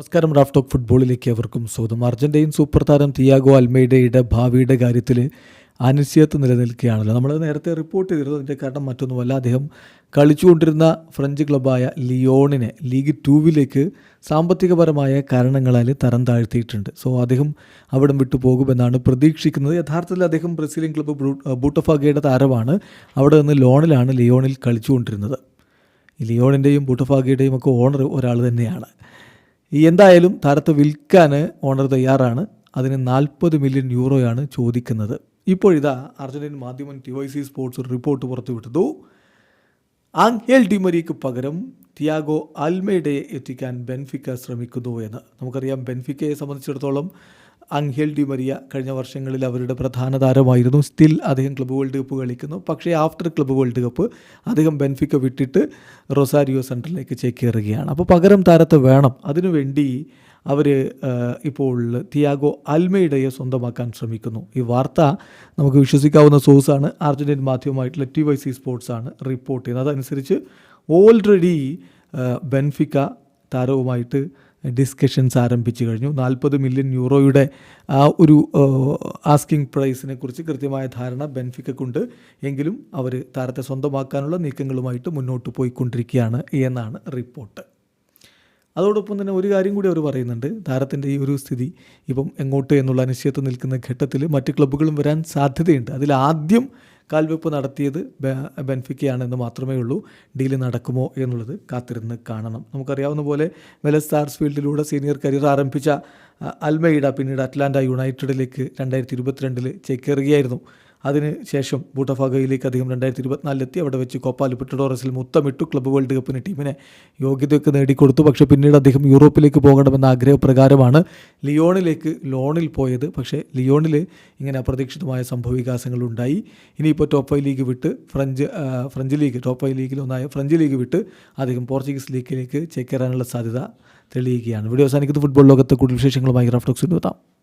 നമസ്കാരം Raf talk ഫുട്ബോളിലേക്ക് അവർക്കും സ്വാഗതം. അർജന്റീൻ സൂപ്പർ താരം തിയാഗോ അൽമേഡയുടെ ഭാവിയുടെ കാര്യത്തിൽ അനിശ്ചിതത്വം നിലനിൽക്കുകയാണല്ലോ. നമ്മൾ നേരത്തെ റിപ്പോർട്ട് ചെയ്തിരുന്നു അതിന്റെ കാരണം മറ്റൊന്നുമല്ല അദ്ദേഹം കളിച്ചുകൊണ്ടിരുന്ന ഫ്രഞ്ച് ക്ലബായ ലിയോണിനെ ലീഗ് ടൂവിലേക്ക് സാമ്പത്തികപരമായ കാരണങ്ങളാൽ തരം താഴ്ത്തിയിട്ടുണ്ട്. സോ അദ്ദേഹം അവിടെ വിട്ടു പോകുമെന്നാണ് പ്രതീക്ഷിക്കുന്നത്. യഥാർത്ഥത്തിൽ അദ്ദേഹം ബ്രസീലിയൻ ക്ലബ്ബ് ബൂട്ടഫാഗയുടെ താരമാണ്. അവിടെ നിന്ന് ലോണിലാണ് ലിയോണിൽ കളിച്ചുകൊണ്ടിരുന്നത്. ലിയോണിന്റെയും ബൂട്ടഫാഗയുടെയും ഒക്കെ ഓണർ ഒരാൾ തന്നെയാണ്. എന്തായാലും താരത്തെ വിൽക്കാൻ ഓണർ തയ്യാറാണ്. അതിന് നാൽപ്പത് മില്യൺ യൂറോയാണ് ചോദിക്കുന്നത്. ഇപ്പോഴിതാ അർജന്റീൻ മാധ്യമം T Y C sports report പുറത്തുവിട്ടു ആംഗേൽ ഡിമരിക്ക് പകരം തിയാഗോ അൽമേഡയെ എത്തിക്കാൻ ബെൻഫിക്ക ശ്രമിക്കുന്നു എന്ന്. നമുക്കറിയാം ബെൻഫിക്കയെ സംബന്ധിച്ചിടത്തോളം ആംഹേൽ ഡിമരിയ കഴിഞ്ഞ വർഷങ്ങളിൽ അവരുടെ പ്രധാന താരമായിരുന്നു. സ്റ്റിൽ അദ്ദേഹം ക്ലബ് വേൾഡ് കപ്പ് കളിക്കുന്നു. പക്ഷേ ആഫ്റ്റർ ക്ലബ് വേൾഡ് കപ്പ് അദ്ദേഹം ബെൻഫിക്ക വിട്ടിട്ട് റൊസാരിയോ സെന്ററിലേക്ക് ചേക്കേറുകയാണ്. അപ്പോൾ പകരം താരത്തെ വേണം. അതിനുവേണ്ടി അവർ ഇപ്പോൾ തിയാഗോ അൽമേഡയെ സ്വന്തമാക്കാൻ ശ്രമിക്കുന്നു. ഈ വാർത്ത നമുക്ക് വിശ്വസിക്കാവുന്ന സോഴ്സാണ്. അർജന്റീൻ മാധ്യമമായിട്ടുള്ള ടി വൈ സി സ്പോർട്സാണ് റിപ്പോർട്ട് ചെയ്യുന്നത്. അതനുസരിച്ച് ഓൾറെഡി ബെൻഫിക്ക താരവുമായിട്ട് ഡിസ്കഷൻസ് ആരംഭിച്ചു കഴിഞ്ഞു. നാൽപ്പത് മില്യൺ യൂറോയുടെ ആ ഒരു ആസ്കിംഗ് പ്രൈസിനെ കുറിച്ച് കൃത്യമായ ധാരണ ബെൻഫിക്കുണ്ട് എങ്കിലും അവർ താരത്തെ സ്വന്തമാക്കാനുള്ള നീക്കങ്ങളുമായിട്ട് മുന്നോട്ട് പോയിക്കൊണ്ടിരിക്കുകയാണ് എന്നാണ് റിപ്പോർട്ട്. അതോടൊപ്പം തന്നെ ഒരു കാര്യം കൂടി അവർ പറയുന്നുണ്ട്. താരത്തിന്റെ ഈ ഒരു സ്ഥിതി ഇപ്പം എങ്ങോട്ട് എന്നുള്ള അനിശ്ചിതത്വം നിൽക്കുന്ന ഘട്ടത്തിൽ മറ്റ് ക്ലബ്ബുകളും വരാൻ സാധ്യതയുണ്ട്. അതിൽ ആദ്യം കാൽവെപ്പ് നടത്തിയത് ബെൻഫിക്കയാണെന്ന് മാത്രമേ ഉള്ളൂ. ഡീൽ നടക്കുമോ എന്നുള്ളത് കാത്തിരുന്ന് കാണണം. നമുക്കറിയാവുന്ന പോലെ വെലസ്റ്റാർസ് ഫീൽഡിലൂടെ സീനിയർ കരിയർ ആരംഭിച്ച അൽമൈഡ പിന്നീട് അറ്റ്ലാന്റ യുണൈറ്റഡിലേക്ക് രണ്ടായിരത്തി ഇരുപത്തിരണ്ടിൽ ചേക്കേറുകയായിരുന്നു. അതിന് ശേഷം ബൂട്ടഫാഗയിലേക്ക് അദ്ദേഹം രണ്ടായിരത്തി ഇരുപത്തിനാലിലെത്തി അവിടെ വെച്ച് കോപ്പാൽ പിട്ടഡോറസിൽ മുത്തമിട്ടു ക്ലബ്ബ് വേൾഡ് കപ്പിന് ടീമിനെ യോഗ്യതയൊക്കെ നേടിക്കൊടുത്തു. പക്ഷേ പിന്നീട് അദ്ദേഹം യൂറോപ്പിലേക്ക് പോകണമെന്ന ആഗ്രഹപ്രകാരമാണ് ലിയോണിലേക്ക് ലോണിൽ പോയത്. പക്ഷേ ലിയോണിൽ ഇങ്ങനെ അപ്രതീക്ഷിതമായ സംഭവ വികാസങ്ങളുണ്ടായി ഇനിയിപ്പോൾ ടോപ്പ് ഫൈവ് ലീഗ് വിട്ട് French French league top five ലീഗിൽ ഒന്നായ ഫ്രഞ്ച് ലീഗ് വിട്ട് അദ്ദേഹം പോർച്ചുഗീസ് ലീഗിലേക്ക് ചേക്കേറാനുള്ള സാധ്യത തെളിയുകയാണ്. വീഡിയോ അവസാനിക്കുന്നത് ഫുട്ബോൾ ലോകത്തെ കൂടുതൽ വിശേഷങ്ങളുമായി ഗ്രാഫ്റ്റോക്സിൽ എത്താം